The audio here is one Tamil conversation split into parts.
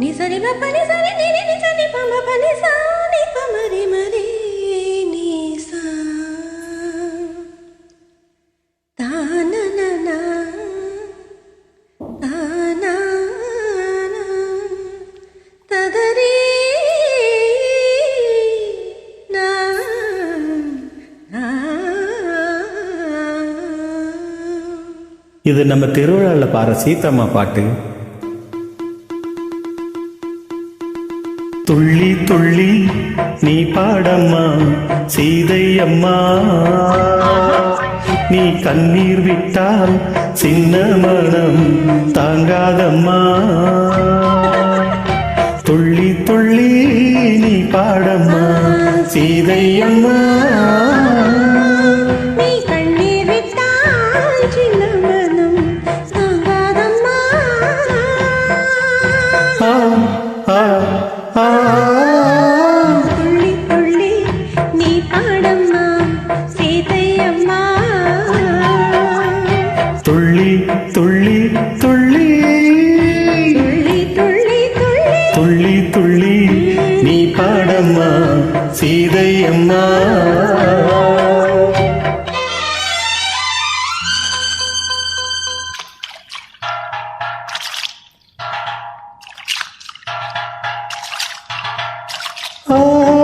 నిసరి పని సరి నిరి నిసరి పమ పని సాని పమరి మరి నిసా తాన నా తాన తదరి నా இது நம்ம திருவிழாவில் பாடுற சீத்தம்மா பாட்டு துள்ளி துள்ளி நீ பாடம்மா சீதையம்மா. நீ கண்ணீர் விட்டால் சின்ன மனம் தாங்காதம்மா. துள்ளி துள்ளி நீ பாடம்மா சீதை തുള്ളി തുള്ളി തുള്ളി നീ പാടമ്മ സീതയമ്മ Oh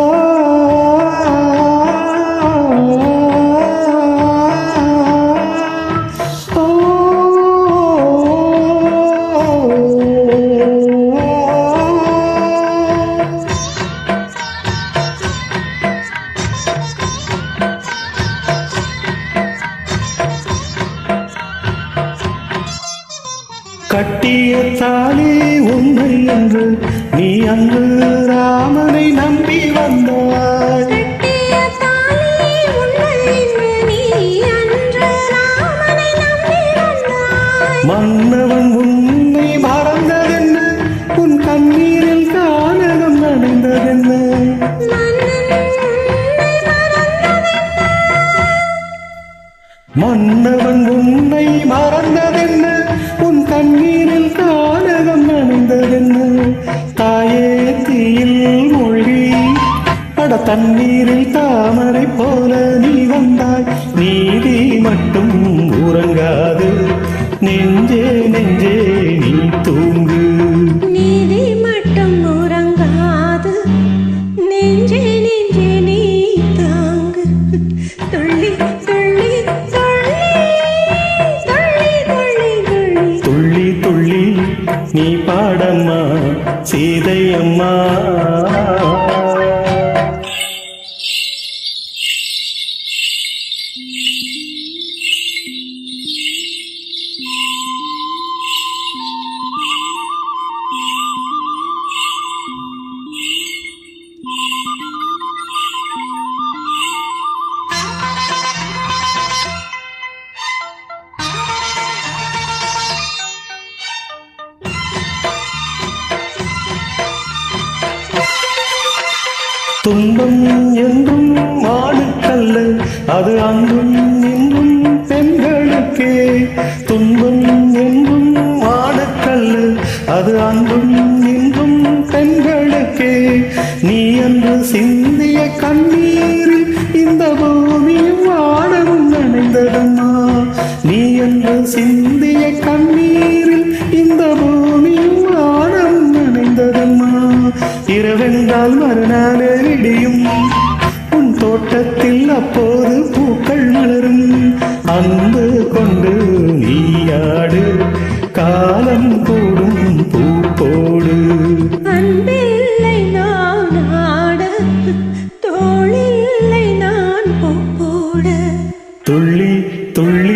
கட்டிய தாலி உண்மை என்று நீ அங்கு ராமனை நம்பி வந்தாய். மன்னவன் உன்னை மறந்ததென்ன? உன் கண்ணீரில் கானகம் நனைந்ததென்ன? மன்னவன் உன்னை மறந்ததென்ன? நனைந்ததென்ன தாயே தீயில் மொழி அட தண்ணீரில் தாமரை போல நீ வந்தாய். நீதி மட்டும் அது அங்கும் இங்கும் பெண்களுக்கே துன்பம் எங்கும் ஆணுக்கல்ல அது அங்கும் இங்கும் பெண்களுக்கே நீ என்று சிந்திய கண்ணீரில் இந்த பூமியும் ஆடவும் நனைந்ததம்மா நீ என்று சிந்திய கண்ணீரில் இந்த பூமியும் ஆடவும் நனைந்ததம்மா இரவென்றால் மறுநாள் இடியும் விளையாடு. காலம் கூடும் பூப்போடு அன்பில்லை நான் ஆட. தோழில்லை நான் பூப்போடு துள்ளி துள்ளி